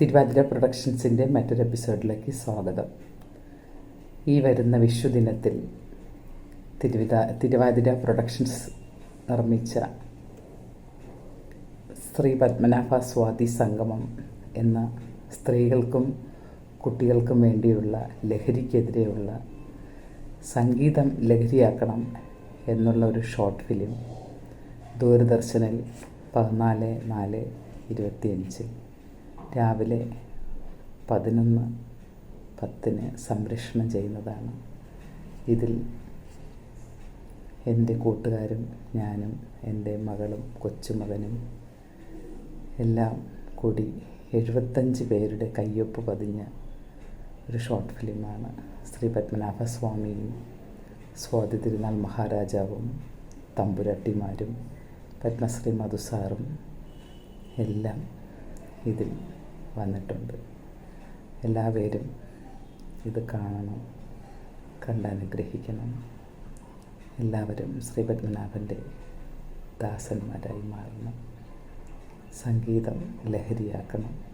തിരുവാതിര പ്രൊഡക്ഷൻസിന്റെ മറ്റൊരു എപ്പിസോഡിലേക്ക് സ്വാഗതം. ഈ വരുന്ന വിഷുദിനത്തിൽ തിരുവിത തിരുവാതിര പ്രൊഡക്ഷൻസ് നിർമ്മിച്ച ശ്രീ പത്മനാഭ സ്വാതി സംഗമം എന്ന സ്ത്രീകൾക്കും കുട്ടികൾക്കും വേണ്ടിയുള്ള ലഹരിക്കെതിരെയുള്ള സംഗീതം ലഹരിയാക്കണം എന്നുള്ള ഒരു ഷോർട്ട് ഫിലിം ദൂരദർശനിൽ പതിനാല് നാല് ഇരുപത്തിയഞ്ച്. രാവിലെ പതിനൊന്ന് പത്തിന് സംരക്ഷണം ചെയ്യുന്നതാണ്. ഇതിൽ എന്റെ കൂട്ടുകാരും ഞാനും എന്റെ മകളും കൊച്ചുമകനും എല്ലാം കൂടി എഴുപത്തഞ്ച് പേരുടെ കയ്യൊപ്പ് പതിഞ്ഞ ഒരു ഷോർട്ട് ഫിലിമാണ് ശ്രീ പത്മനാഭസ്വാമിയും സ്വാതി തിരുനാൾ മഹാരാജാവും തമ്പുരാട്ടിമാരും പത്മശ്രീ മധുസാറും എല്ലാം ഇതിൽ വന്നിട്ടുണ്ട്. എല്ലാവരും ഇത് കാണണം കണ്ടനുഗ്രഹിക്കണം എല്ലാവരും ശ്രീ പത്മനാഭന്റെ ദാസന്മാരായി മാറണം. സംഗീതം ലഹരിയാക്കണം.